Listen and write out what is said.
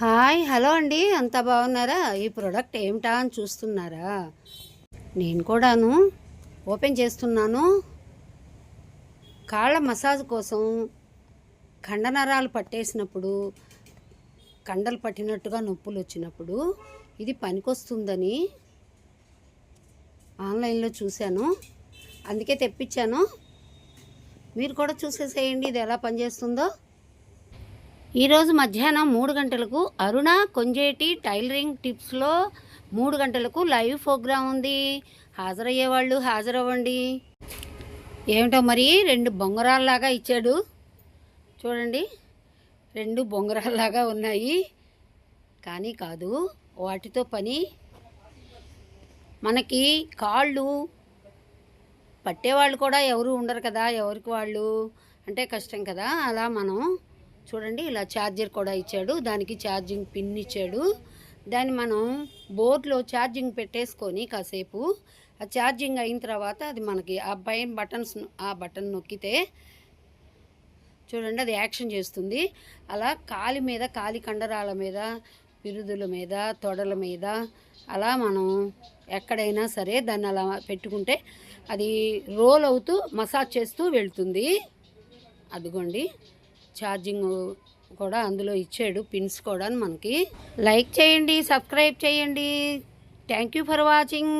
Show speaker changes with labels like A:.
A: Hi hello అండి. అంతా బాగున్నారా? ఈ ప్రోడక్ట్ ఏమిటా అని చూస్తున్నారా? నేను కూడాను ఓపెన్ చేస్తున్నాను. కాళ్ళ మసాజ్ కోసం కండనరాలు పట్టేసినప్పుడు కండలు పట్టినట్టుగా నొప్పులు వచ్చినప్పుడు ఇది పనికొస్తుందని ఆన్లైన్లో చూశాను. అందుకే తెప్పించాను. మీరు కూడా చూసేసేయండి ఇది ఎలా పనిచేస్తుందో. ఈరోజు మధ్యాహ్నం మూడు గంటలకు అరుణ కొంజేటి టైలరింగ్ టిప్స్లో మూడు గంటలకు లైవ్ ప్రోగ్రాం ఉంది. హాజరయ్యే వాళ్ళు హాజరవ్వండి. ఏమిటో మరి రెండు బొంగరాల్లాగా ఇచ్చాడు. చూడండి రెండు బొంగరాల్లాగా ఉన్నాయి. కానీ కాదు వాటితో పని. మనకి కాళ్ళు పట్టేవాళ్ళు కూడా ఎవరు ఉండరు కదా ఎవరికి వాళ్ళు? అంటే కష్టం కదా అలా మనం చూడండి ఇలా ఛార్జర్ కూడా ఇచ్చాడు. దానికి ఛార్జింగ్ పిన్ ఇచ్చాడు. దాన్ని మనం బోర్డులో ఛార్జింగ్ పెట్టేసుకొని కాసేపు ఆ ఛార్జింగ్ అయిన తర్వాత అది మనకి ఆ పైన బటన్స్ ఆ బటన్ నొక్కితే చూడండి అది యాక్షన్ చేస్తుంది. అలా కాలి మీద కాలి కండరాల మీద బిరుదుల మీద తొడల మీద అలా మనం ఎక్కడైనా సరే దాన్ని అలా పెట్టుకుంటే అది రోల్ అవుతూ మసాజ్ చేస్తూ వెళ్తుంది. అదిగోండి. ఛార్జింగ్ కూడా అందులో ఇచ్చాడు పిన్స్ కూడా మనకి. లైక్ చేయండి సబ్స్క్రైబ్ చేయండి. Thank you for watching